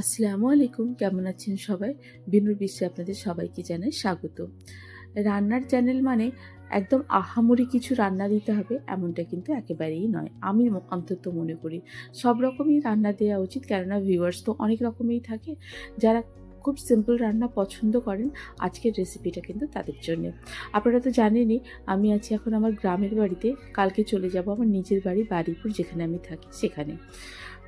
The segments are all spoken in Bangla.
আসসালামু আলাইকুম, কেমন আছেন সবাই? বিনুর বিশ্বে আপনাদের সবাইকে জানাই স্বাগত। রান্নার চ্যানেল মানে একদম আহামরি কিছু রান্না দিতে হবে, এমনটা কিন্তু একেবারেই নয়। আমি অন্তত মনে করি সব রকমই রান্না দেওয়া উচিত, কেননা ভিউয়ার্স তো অনেক রকমই থাকে। যারা খুব সিম্পল রান্না পছন্দ করেন, আজকের রেসিপিটা কিন্তু তাদের জন্য। আপনারা তো জানেনই, আমি আছি এখন আমার গ্রামের বাড়িতে, কালকে চলে যাব আমার নিজের বাড়ি, বাড়িপুর, যেখানে আমি থাকি, সেখানে।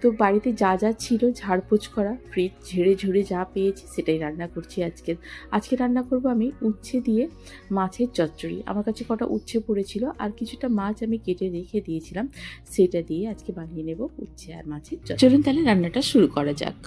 তো বাড়িতে যা যা ছিল, ঝাড়পোছ করা ফ্রিজ ঝেড়ে ঝুড়ে যা পেয়েছি সেটাই রান্না করছি আজকে। আজকে রান্না করব আমি উচ্ছে দিয়ে মাছের চচ্চড়ি। আমার কাছে কটা উচ্ছে পড়েছিল আর কিছুটা মাছ আমি কেটে রেখে দিয়েছিলাম। সেটা দিয়ে আজকে বানিয়ে নেব উচ্ছে আর মাছের চচ্চড়ি। চলুন তাহলে রান্নাটা শুরু করা যাক।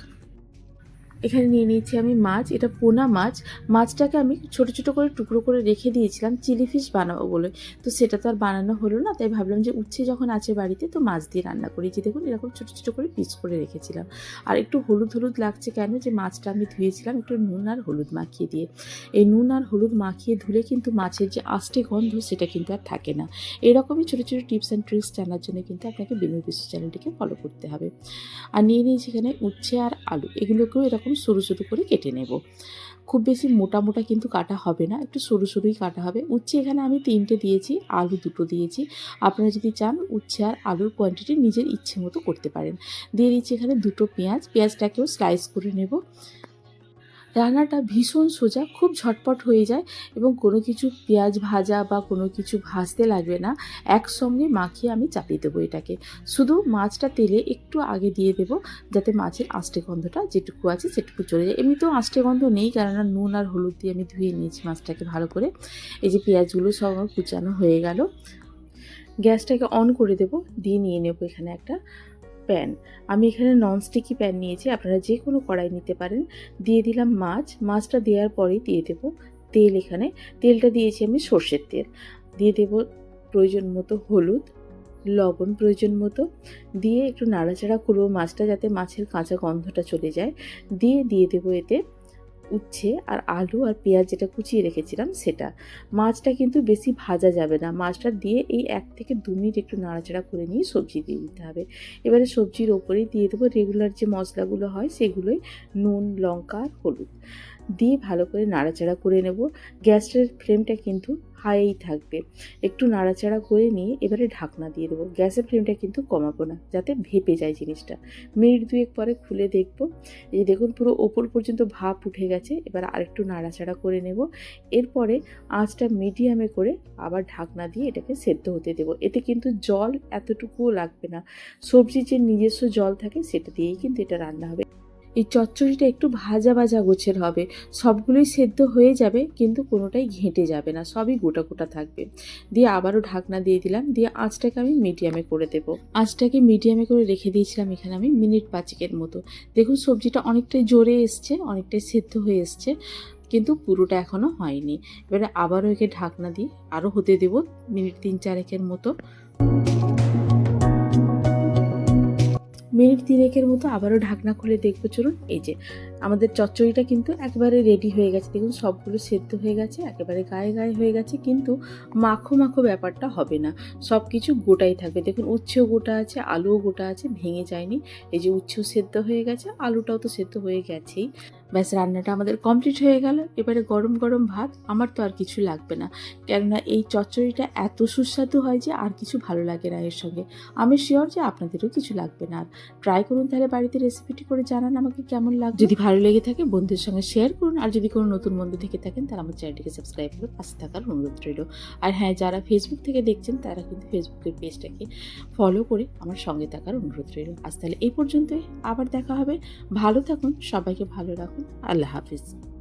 এখানে নিয়ে নিয়েছি আমি মাছ, এটা পোনা মাছ। মাছটাকে আমি ছোট ছোট করে টুকরো করে রেখে দিয়েছিলাম, চিলি ফিশ বানাবো বলে। তো সেটা তো আর বানানো হলো না, তাই ভাবলাম যে উচ্ছে যখন আছে বাড়িতে তো মাছ দিয়ে রান্না করি। যে দেখুন, এরকম ছোট ছোট করে পিস করে রেখেছিলাম। আর একটু হলুদ হলুদ লাগছে কেন যে মাছটা আমি ধুয়েছিলাম, একটু নুন আর হলুদ মাখিয়ে দিয়ে। এই নুন আর হলুদ মাখিয়ে ধুলে কিন্তু মাছের যে আষ্টে গন্ধ সেটা কিন্তু আর থাকে না। এরকমই ছোটো ছোটো টিপস অ্যান্ড ট্রিক্স জানার জন্য কিন্তু আপনাকে বিনয় বিশ্ব চ্যানেলটিকে ফলো করতে হবে। আর নিয়ে নিয়েছি এখানে উচ্ছে আর আলু। এগুলোকেও এরকম সরু সরু করে কেটে নেব। খুব বেশি মোটা মোটা কিন্তু কাটা হবে না, একটু সরু সরুই কাটা হবে। উচ্ছে এখানে আমি তিনটে দিয়েছি, আলু দুটো দিয়েছি। আপনারা যদি চান উচ্ছে আর আলুর কোয়ান্টিটি নিজের ইচ্ছে মতো করতে পারেন। দিয়ে দিচ্ছি এখানে দুটো পেঁয়াজ, পেঁয়াজটাকেও স্লাইস করে নেব। রান্নাটা ভীষণ সোজা, খুব ঝটপট হয়ে যায় এবং কোনো কিছু পেঁয়াজ ভাজা বা কোনো কিছু ভাজতে লাগবে না। একসঙ্গে মাখিয়ে আমি চাপিয়ে দেবো এটাকে। শুধু মাছটা তেলে একটু আগে দিয়ে দেবো যাতে মাছের আষ্টে গন্ধটা যেটুকু আছে সেটুকু চলে যায়। এমনিতেও আষ্টে গন্ধ নেই কেননা নুন আর হলুদ দিয়ে আমি ধুয়ে নিয়েছি মাছটাকে ভালো করে। এই যে পেঁয়াজগুলো সব আমার কুচানো হয়ে গেল। গ্যাসটাকে অন করে দেব, দিয়ে নিয়ে নেব এখানে একটা প্যান। আমি এখানে ননস্টিকি প্যান নিয়েছি, আপনারা যে কোনো কড়াই নিতে পারেন। দিয়ে দিলাম মাছ, মাছটা দেওয়ার পরেই দিয়ে দেব তেল এখানে। তেলটা দিয়েছি আমি সর্ষের তেল। দিয়ে দেব প্রয়োজন মতো হলুদ, লবণ প্রয়োজন মতো। দিয়ে একটু নাড়াচাড়া করব মাছটা যাতে মাছের কাঁচা গন্ধটা চলে যায়। দিয়ে দিয়ে দেবো এতে উচ্ছে আর আলু আর পেঁয়াজ যেটা কুচিয়ে রেখেছিলাম, সেটা। মাছটা কিন্তু বেশি ভাজা যাবে না। মাছটা দিয়ে এই এক থেকে দু মিনিট একটু নাড়াচাড়া করে নিয়ে সবজি দিয়ে দিতে হবে। এবারে সবজির ওপরেই দিয়ে দেবো রেগুলার যে মশলাগুলো হয়, সেগুলোই নুন, লঙ্কা আর হলুদ। দিয়ে ভালো করে নাড়াচাড়া করে নেব। গ্যাসের ফ্লেমটা কিন্তু হাইই থাকবে। একটু নাড়াচাড়া করে নিয়ে এবারে ঢাকনা দিয়ে দেবো। গ্যাসের ফ্লেমটা কিন্তু কমাবো না, যাতে ভেপে যায় জিনিসটা। মিনিট দুয়েক পরে খুলে দেখব। এই দেখুন, পুরো ওপর পর্যন্ত ভাপ উঠে গেছে। এবার আরেকটু নাড়াচাড়া করে নেব। এরপরে আঁচটা মিডিয়ামে করে আবার ঢাকনা দিয়ে এটাকে সেদ্ধ হতে দেবো। এতে কিন্তু জল এতটুকুও লাগবে না। সবজির যে নিজস্ব জল থাকে, সেটা দিয়েই কিন্তু এটা রান্না হবে। এই চচ্চড়িটা একটু ভাজা ভাজা গোছের হবে। সবগুলোই সেদ্ধ হয়ে যাবে, কিন্তু কোনোটাই ঘেঁটে যাবে না, সবই গোটা গোটা থাকবে। দিয়ে আবারও ঢাকনা দিয়ে দিলাম, দিয়ে আঁচটাকে আমি মিডিয়ামে করে দেবো। আঁচটাকে মিডিয়ামে করে রেখে দিয়েছিলাম এখানে আমি মিনিট পাঁচেকের মতো। দেখুন সবজিটা অনেকটাই জোরে এসছে, অনেকটাই সেদ্ধ হয়ে এসছে, কিন্তু পুরোটা এখনও হয়নি। এবারে আবারও একে ঢাকনা দিয়ে আরও হতে দেবো মিনিট তিন চারেকের মতো। মিনিট তিনেকের মতো আবারও ঢাকনা খুলে দেখব চলুন। এই যে আমাদের চচ্চড়িটা কিন্তু একবারে রেডি হয়ে গেছে। দেখুন, সবগুলো সেদ্ধ হয়ে গেছে, একেবারে গায়ে গায়ে হয়ে গেছে, কিন্তু মাখো মাখো ব্যাপারটা হবে না। সব কিছু গোটাই থাকবে। দেখুন, উচ্ছেও গোটা আছে, আলুও গোটা আছে, ভেঙে যায়নি। এই যে উচ্ছেও সেদ্ধ হয়ে গেছে, আলুটাও তো সেদ্ধ হয়ে গেছেই। ব্যাস, রান্নাটা আমাদের কমপ্লিট হয়ে গেল। এবারে গরম গরম ভাত, আমার তো আর কিছু লাগবে না। কেননা এই চচ্চড়িটা এত সুস্বাদু হয় যে আর কিছু ভালো লাগে না এর সঙ্গে। আমি শিওর যে আপনাদেরও কিছু লাগবে না। আর ট্রাই করুন তাহলে বাড়িতে রেসিপিটি করে জানান আমাকে কেমন লাগবে যদি ভালো লেগে থাকে, বন্ধুদের সঙ্গে শেয়ার করুন। আর যদি কোনো নতুন বন্ধু থেকে থাকেন, তাহলে আমার চ্যানেলটিকে সাবস্ক্রাইব করে পাশে থাকার অনুরোধ রইল। আর হ্যাঁ যারা ফেসবুক থেকে দেখছেন, তারা কিন্তু ফেসবুকের পেজটাকে ফলো করে আমার সঙ্গে থাকার অনুরোধ রইল। আজ তাহলে এই পর্যন্তই। আবার দেখা হবে। ভালো থাকুন, সবাইকে ভালো রাখুন। আল্লাহ হাফিজ।